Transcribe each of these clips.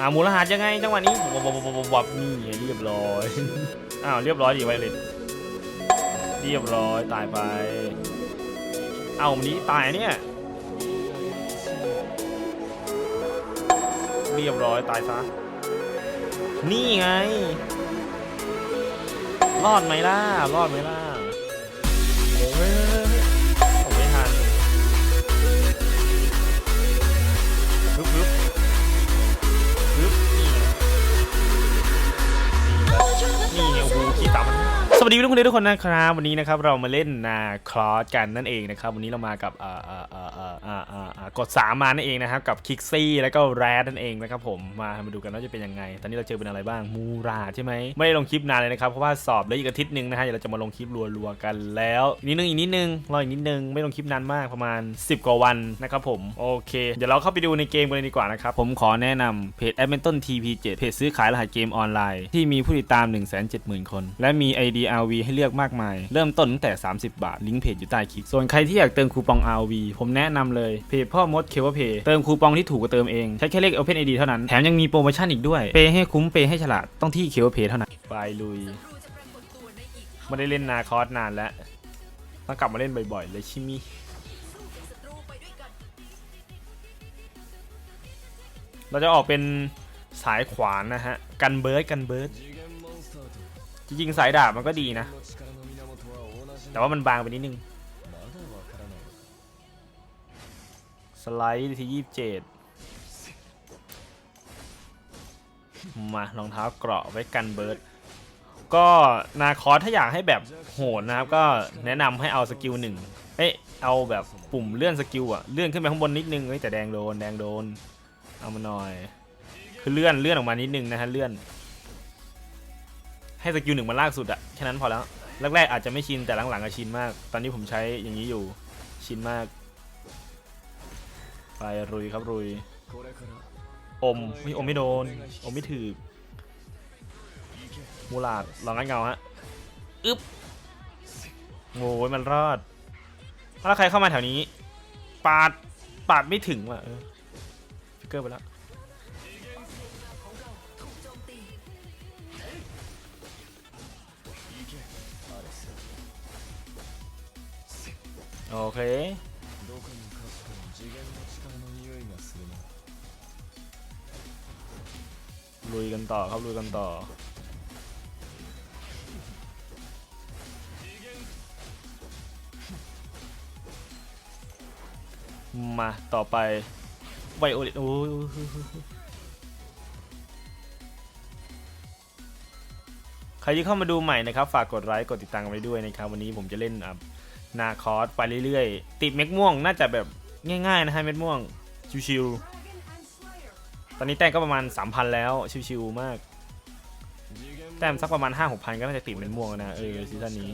อ่าหมูรหัสยังไงจังหวะนี้วับบบบบนี่เรียบร้อย อ้าวเรียบร้อยดีไวเลยเรียบร้อยตายไป เอามันนี้ตายเนี่ยเรียบร้อยตายซะ นี่ไง รอดไหมล่ะ รอดไหมล่ะ สวัสดีทุกคนทุกคนนะครับวันนี้นะครับเรามาเล่นนาคลอสกันนั่นเองนะครับวันนี้เรามากับเอ่อเอ่อเอ่อเอ่อเอ่อกดสามมานั่นเองนะครับกับคิกซี่แล้วก็แรดนั่นเองนะครับผมมามาดูกันว่าจะเป็นยังไง ตอนนี้เราเจอเป็นอะไรบ้างมูราใช่ไหมไม่ได้ลงคลิปนานเลยนะครับเพราะว่าสอบเหลืออีกอาทิตย์หนึ่งนะฮะเดี๋ยวเราจะมาลงคลิปรัวๆกันแล้วนิดนึงอีกนิดนึงรออีกนิดนึงไม่ลงคลิปนานมากประมาณ 10 กว่าวันนะครับผมโอเค เดี๋ยวเราเข้าไปดูในเกมกันเลยดีกว่านะครับผมขอแนะนำเพจ a d m i n t o n TP7 เพจซื้อขายรหัสเกมออนไลน์ที่มีผู้ติดตาม 170,000 คน และมี ID RV ให้เลือกมากมาย เริ่มต้นตั้งแต่ 30 บาท ลิงก์เพจอยู่ใต้คลิป ส่วนใครที่อยากเติมคูปอง RV ผมแนะนำเลยเพจพ่อมดเคเวเพย์เติมคูปองที่ถูกกว่าเติมเอง ใช้แค่เลข Open ID เท่านั้น แถมยังมีโปรโมชั่นอีกด้วย เปย์ให้คุ้ม เปย์ให้ฉลาด ต้องที่เคเวเพย์เท่านั้น ไปลุย ไม่ได้เล่นนาคอสนานแล้ว ต้องกลับมาเล่นบ่อยๆ เลยชิมิ เราจะออกเป็นสายขวานนะฮะ กันเบิร์ดกันเบิร์ด จริงๆสายดาบมันก็ดีนะ แต่ว่ามันบางไปนิดนึง สไลด์ที่ยี่สิบเจ็ดมารองเท้าเกราะไว้กันเบิร์ดก็นาคอสถ้าอยากให้แบบโหดนะครับ ก็แนะนำให้เอาสกิลหนึ่งเอ๊ะเอาแบบปุ่มเลื่อนสกิลอะเลื่อนขึ้นไปข้างบนนิดนึงเฮ้ยแต่แดงโดนแดงโดน เอามาหน่อย คือเลื่อนเลื่อนออกมานิดนึงนะฮะเลื่อน ให้สกิลหนึ่งมันลากสุดอะแค่นั้นพอแล้วแรกๆอาจจะไม่ชินแต่หลังๆก็ชินมาก ตอนนี้ผมใช้อย่างนี้อยู่ชินมาก ไปรุยครับรุย อมไม่อมไม่โดน อมไม่ถือมูลาดลองงัดเงาฮะอึ๊บโอ้ยมันรอดแล้วใครเข้ามาแถวนี้ ปาด ปาดไม่ถึงว่ะเออฟิกเกอร์ไปแล้ว โอเค どこにかつても次元の力の匂いがするな ลุยกันต่อครับลุยกันต่อ มาต่อไปไวโอเลตโอ้ยโอ้ยโอ้ยโอ้ยใครที่เข้ามาดูใหม่นะครับ ฝากกดไลค์กดติดตามกันไว้ด้วยนะครับ วันนี้ผมจะเล่นอ่ะ นาคอสไปเรื่อยๆ ติดเม็ดม่วงน่าจะแบบง่ายๆนะฮะเม็ดม่วง ชิวๆ ตอนนี้แต้มก็ประมาณ 3,000 แล้ว ชิวๆ มาก แต้มสักประมาณ 5 6,000 ก็น่าจะติดเม็ดม่วงนะเออซีซั่นนี้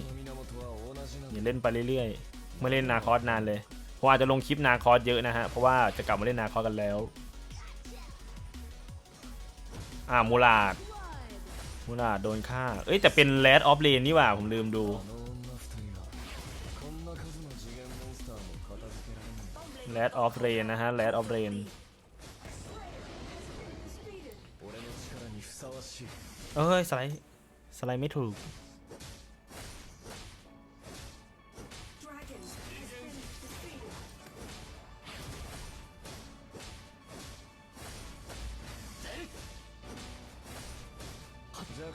ย่าเล่นไปเรื่อยๆเมื่อเล่นนาคอสนานเลยผมอาจจะลงคลิปนาคอสเยอะนะฮะเพราะว่าจะกลับมาเล่นนาคอสกันแล้วอ่ามูลาดมูลาดโดนฆ่า เอ้ยแต่เป็นแรดออฟเลนนี่ว่าผมลืมดู แรดออฟเรนนะฮะแรดออฟเรนเอ้ยสไลด์สไลด์ไม่ถูก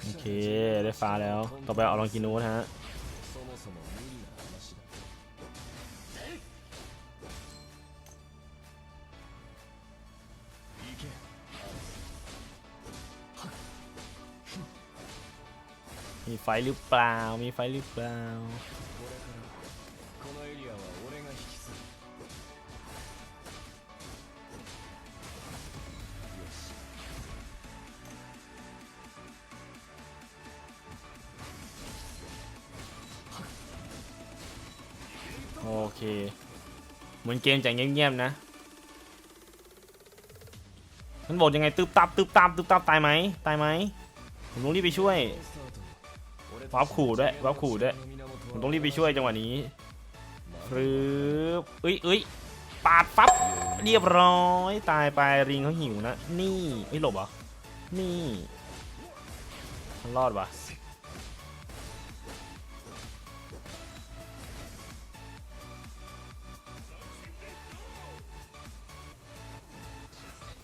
โอเค ได้ฟ้าแล้ว ต่อไปเอาลองกินูนะฮะ ไฟหรือเปล่า มีไฟหรือเปล่า โอเค เหมือนเกมจะเงียบๆนะมันบอกยังไงตึบตับตึบตับตึบตับตายไหมตายไหมผมต้องรีบไปช่วย วับขู่ด้วยวับขู่ด้วยผมต้องรีบไปช่วยจังหวะนี้ปึ๊บเอ้ยเอ้ยปาดปั๊บเรียบร้อยตายไปริงเขาหิวนะ นี่ไม่หลบเหรอนี่มันรอดวะ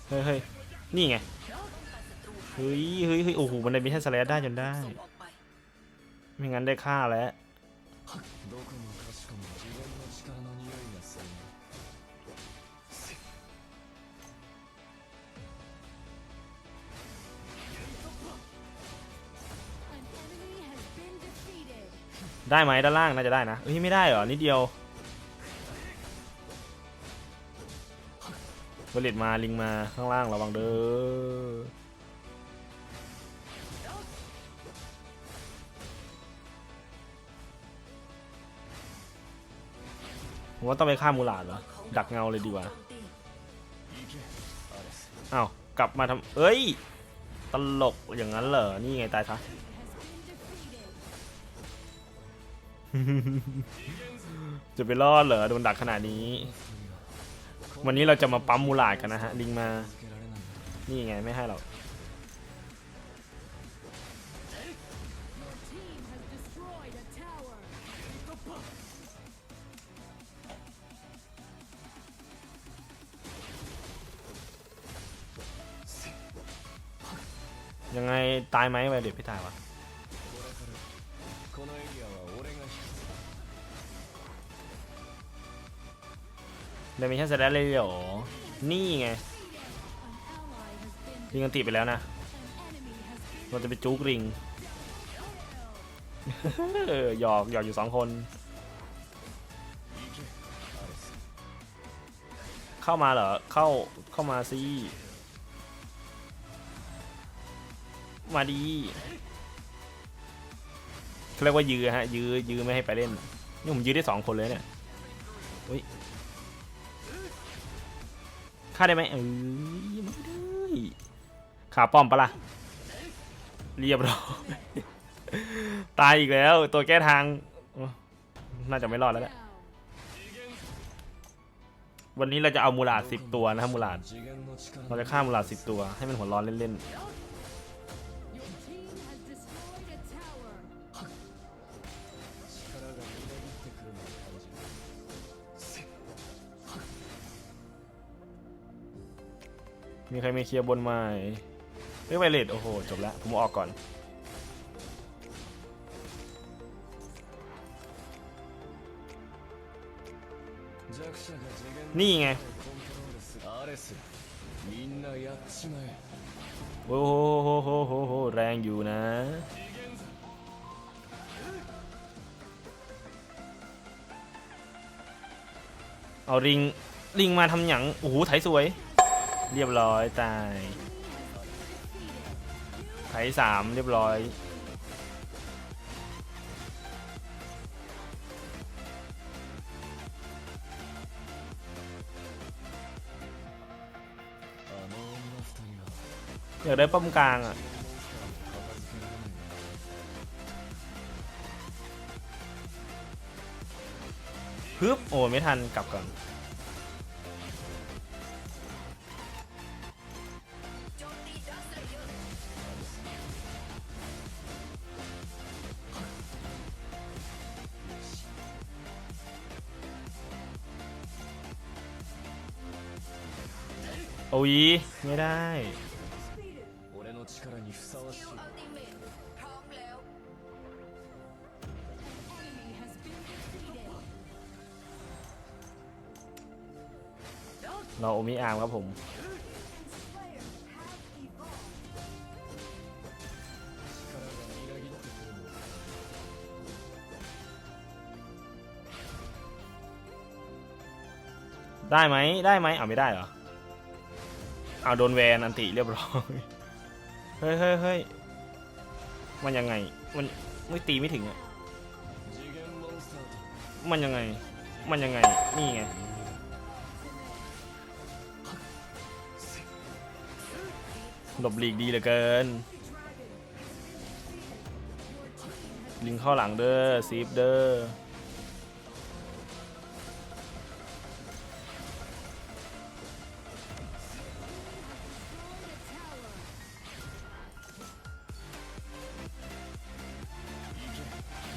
เฮ้ยเฮ้ยนี่ไง เฮ้ยเฮ้ยเฮ้ยโอ้โห มันได้มิชันสแลดได้จนได้ ไม่งั้นได้ฆ่าแล้วได้ไหมด้านล่างน่าจะได้นะเฮ้ยไม่ได้เหรอ นิดเดียวบริเลตมาลิงมาข้างล่างระวังเด้อ ผมว่าต้องไปฆ่ามูลาดเหรอ ดักเงาเลยดีกว่าเอ้ากลับมาทำเอ้ย ตลกอย่างนั้นเหรอ นี่ไงตายซะจะไปรอดเหรอโดนดักขนาดนี้ วันนี้เราจะมาปั๊มมูลาดกันนะฮะดิงมา นี่ไงไม่ให้เรา ยังไงตายไหมไปเด็ดพี่ตายวะเดี๋มีแค่เซตแล้วเลยเหรอนี่ไงยิงกันตีไปแล้วนะเราจะไปจุกริงหยอกหยอกอยู่สองคน เข้ามาเหรอ เข้าเข้ามาซิาดีเขาเรียกว่ายื้อฮะ ยื้อยื้อไม่ให้ไปเล่น นี่ผมยื้อได้สองคนเลยเนี่ยอุ้ยฆ่าได้ไหมเออไม่ได้ขาป้อมปะล่ะ เรียบร้อย ตายอีกแล้ว ตัวแก้ทาง น่าจะไม่รอดแล้วแหละ วันนี้เราจะเอามูลาดสิบตัวนะครับมูลาด เราจะฆ่ามูลาดสิบตัว ให้มันหัวร้อนเล่นๆ มีใครมีเคลียร์บนไหมเฮ้ยไวเลตโอ้โห จบแล้ว ผมออกก่อน นี่ไง โอ้โหโหโหโหโหแรงอยู่นะเอาริงริงมาทำหยัง โอ้โหไถสวย เรียบร้อยตายไถสามเรียบร้อย อยากได้ป้อมกลางอะฮึบโอ้ไม่ทันกลับก่อน โอ้ยไม่ได้ 俺の力にふさわしい An enemy has been defeated. เราโอมิอาร์มครับผม 力がみなぎってくるのを感じる ได้ไหมได้ไหมเอาไม่ได้เหรอ เอาโดนแวนอันติเรียบร้อย เฮ้ยเฮ้ยเฮ้ยมันยังไง มันไม่ตีไม่ถึงอะมันยังไง มันยังไง นี่ไง หลบหลีกดีเหลือเกิน ลิงเข้าหลังเด้อซีฟเด้อ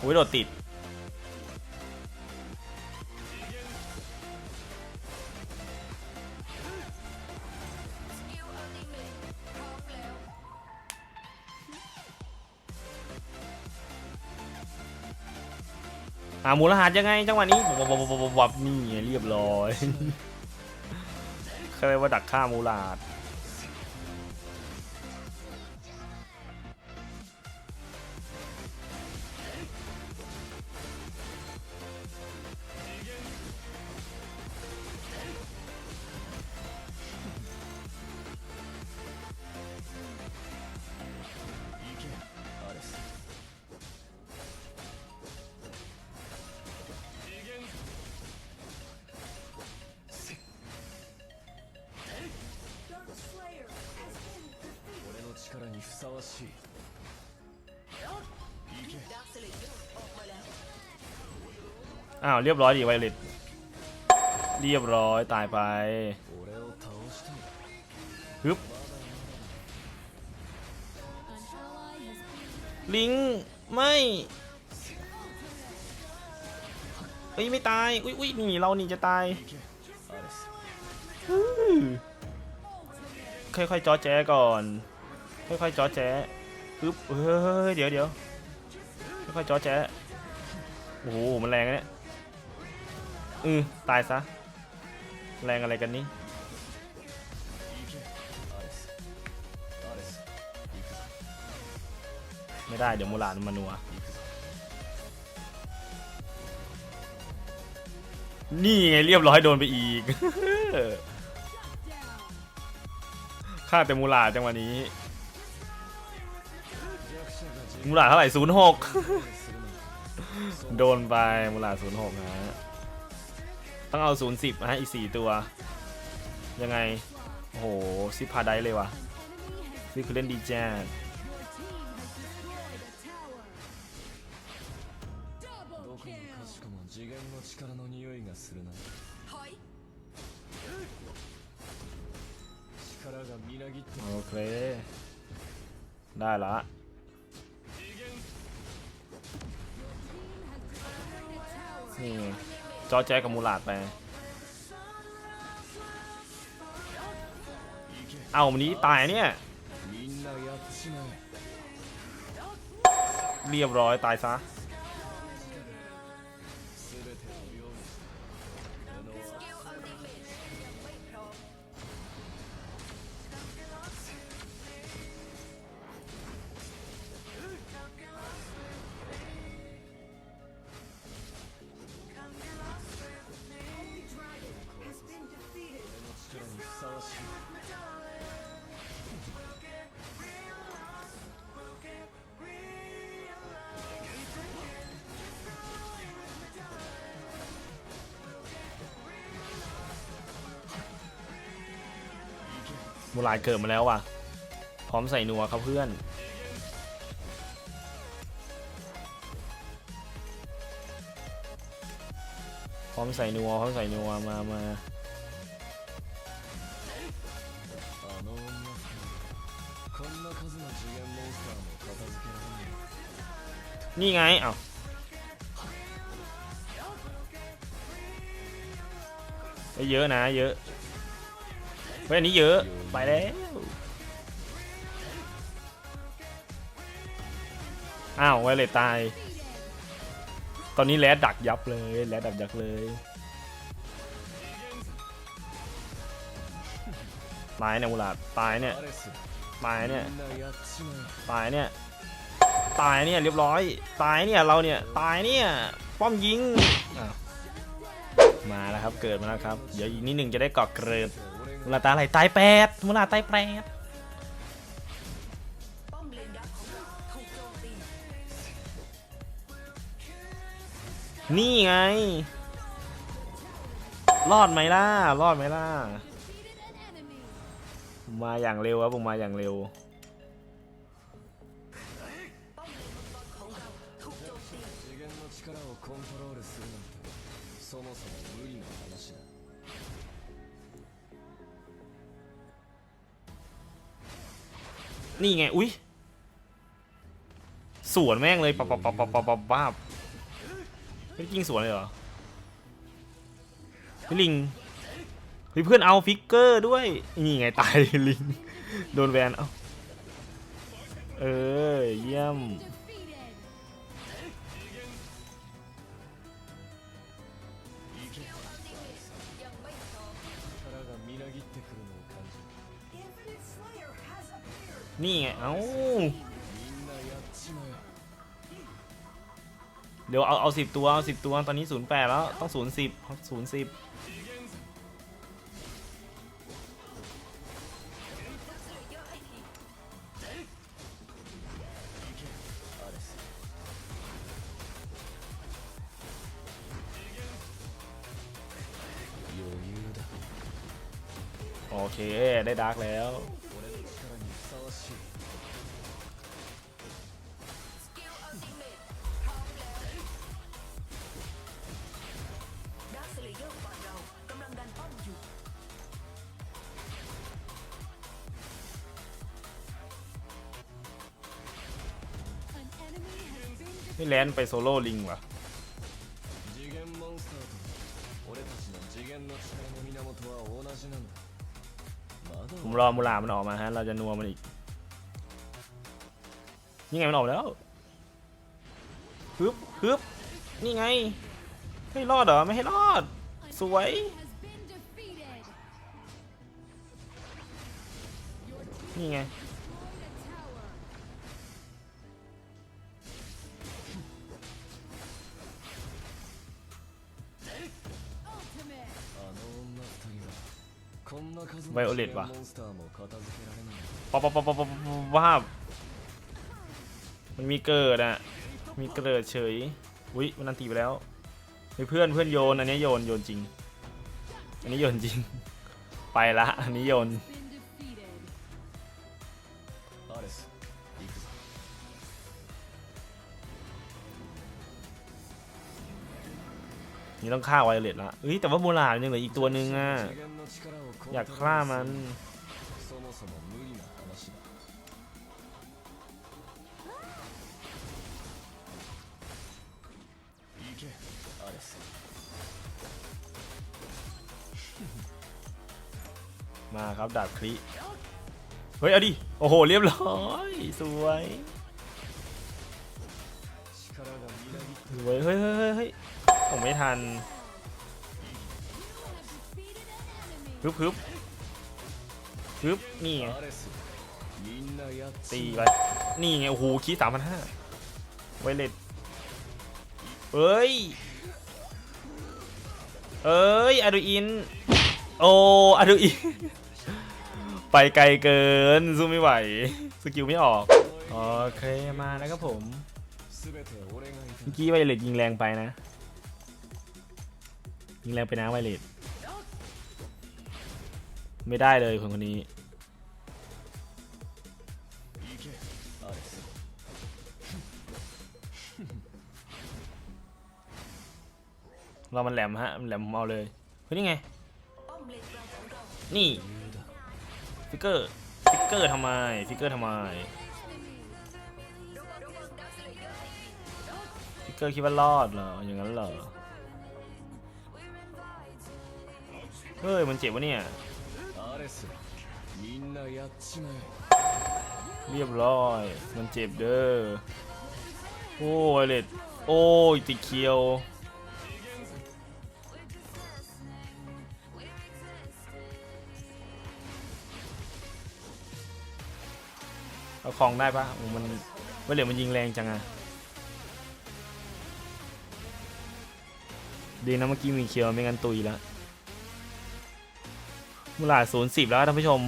โอ้ยโดดติดอ่ามูลหาดยังไงจังหวะนี้วับวับวับวับวับนี่เรียบร้อยเขาเรียกว่าดักฆ่ามูลาด にふさわしい行け อ้าวเรียบร้อยดีไวเลตเรียบร้อยตายไป 俺を倒したい ฮึบ An ally has been ลิงไม่เฮ้ยไม่ตาย อุ้ยอุ้ยนี่เรานี่จะตาย 行けアレス ค่อยๆจอแจก่อน ค่อยๆจอแจ๊อึ๊บเฮ้ยเดี๋ยวเดี๋ยวค่อยๆจอแจ๊โอ้โหมันแรงเนี่ยอือตายซะ แรงอะไรกันนี้ไม่ได้เดี๋ยวมูลานมานัว นี่ไงเรียบร้อยโดนไปอีก ฆ่าแต่มูลาจังวันนี้ มูลาเท่าไหร่ศูนย์หกโดนไปมูลาศูนย์หกนะต้องเอาศูนย์สิบนะอีสี่ตัว ยังไง โอ้โห ซิพาได้เลยวะนี่คือเล่นดีแจนโอเค ได้ละ นี่จอแจกับมูลาดไป เอาวันนี้ตายเนี่ย เรียบร้อยตายซะ มูลายเกิดมาแล้วว่ะ พร้อมใส่นัวครับเพื่อน พร้อมใส่นัวพร้อมใส่นัวมามานี่ไงเอา้าเยอะนะ เยอะ ฮ้ยอันนี้เยอะ ไปแล้ว อ้าวไวเลยตาย ตอนนี้แรดดักยับเลยแรดดักยับเลยตายเนี่ยมูลาตายเนี่ยตายเนี่ยตายเนี่ยตายเนี่ยเรียบร้อย ตายเนี่ยเราเนี่ยตายเนี่ยป้อมยิงมาแล้วครับเกิดมาแล้วครับ เดี๋ยวอีกนิดหนึ่งจะได้กอกเกิด มู が ลาตาอะไรตายแปดมูลาตายแปดนี่ไง รอดไหมล่ะ รอดไหมล่ะ Defeated an enemy. มาอย่างเร็วครับผมมาอย่างเร็ว 次元の力をコントロールするなんてそもそも無理な話だ นี่ไง อุ้ยสวนแม่งเลยปับปับปับปับปับปับเป็นยิงสวนเลยเหรอพี่ลิงเฮ้ยเพื่อนเอาฟิกเกอร์ด้วย นี่ไงตายลิง โดนแวน เอาเออเยี่ยม นี่ไงเดี๋ยวเอาเอาสิบตัว เอาสิบตัว ตอนนี้ศูนย์แปดแล้ว ต้องศูนย์สิบศูนย์สิบโอเค ได้ดาร์กแล้ว ไม่แลนไปโซโล่ลิงวะผมรอมูลามันออกมาฮะ เราจะนัวมันอีก นี่ไงมันออกแล้วฮึบฮึบนี่ไง ให้รอดเหรอ ไม่ให้รอด สวย นี่ไง ไวโอเลตว่ะป๊อปป๊อปป๊อปป๊อปอว่ามันมีเกิดอะมีเกิดเฉยอุ้ยมันนันตีไปแล้วมีเพื่อนเพื่อนโยนอันนี้โยนโยนจริง อันนี้โยนจริง ไปละอันนี้โยนี้ต้องฆ่าไวเลตละเฮ้ยแต่ว่าโมลายังเหลืออีกตัวนึงอะอยากฆ่ามันมาครับดาบคลิเฮ้ยเอาดิ โอ้โห เรียบร้อย สวย สวย เฮ้ยเฮ้ย ไม่ทันฮึบฮึบฮึบนี่ไงตีไปนี่ไงโอ้โหคีสามพันห้าไวเลตเอ้ย เอ้ย อาดูอิน โออาดูอิน ไปไกลเกินสู้ไม่ไหว สกิลไม่ออก โอเค มาแล้วครับผมเมื่อกี้ไวเลตยิงแรงไปนะ ยิงแรงไปนะไวเลสไม่ได้เลยคนคนนี้เรามันแหลมฮะแหลมผมเอาเลยเฮ้ยนี่ไง นี่ฟิกเกอร์ฟิกเกอร์ทำไมฟิกเกอร์ทำไมฟิกเกอร์คิดว่ารอดเหรออย่างนั้นเหรอ เฮ้ยมันเจ็บวะเนี่ยเรียบร้อย มันเจ็บเด้อ โอ้ยเลดโอ้ยติเคียว เอาคลองได้ปะมันไม่เหลือมันยิงแรงจังอะดีนะเมื่อกี้มีเคียวไม่งั้นตุยแล้ว มูลาศูนย์สิบแล้วท่านผู้ชม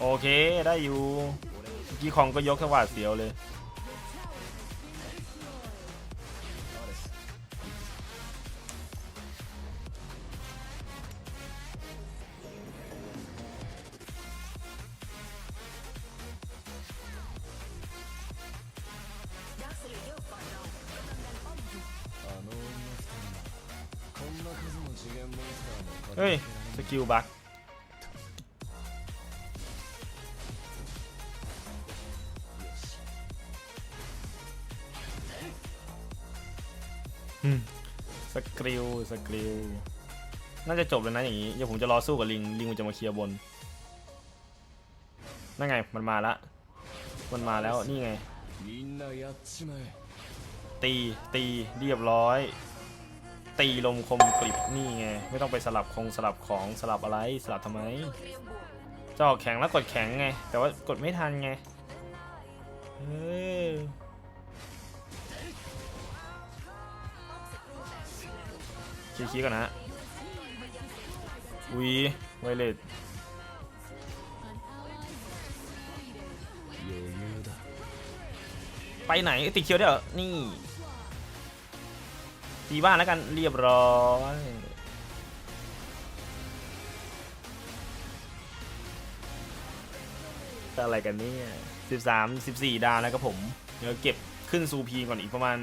โอเคได้อยู่เมื่กี้ของก็ยกสวัสดเสียวเลย เฮ้ย สกิลบักสกิลสกิลน่าจะจบแล้วนะอย่างนี้ เดี๋ยวผมจะรอสู้กับลิง ลิงมันจะมาเคลียร์บน นั่นไง มันมาละ มันมาแล้ว นี่ไง ตี ตี เรียบร้อย ตีลมคมกริบนี่ไงไม่ต้องไปสลับคงสลับของสลับอะไรสลับทำไมจะออกแข็งแล้วกดแข็งไง แต่ว่ากดไม่ทันไงเออคีๆก่อนนะวีไวเลตไปไหนติดเคียวได้เหรอนี่ ตีบ้านแล้วกันเรียบร้อยอะไรกันเนี่ยสิบสามสิบสี่ดาวแล้วครับผม เดี๋ยวเก็บขึ้นซูพีก่อนอีกประมาณ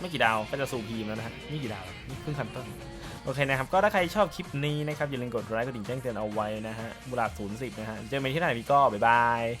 ไม่กี่ดาวก็จะซูพีมแล้วนะฮะนี่กี่ดาวนี่เพิ่งคันต้นโอเคนะครับ ก็ถ้าใครชอบคลิปนี้นะครับ อย่าลืมกดไลค์กดดิ่งแจ้งเตือนเอาไว้นะฮะบุราศูนย์สิบนะฮะ เจอกันที่ไหนพี่ก็บ๊ายบาย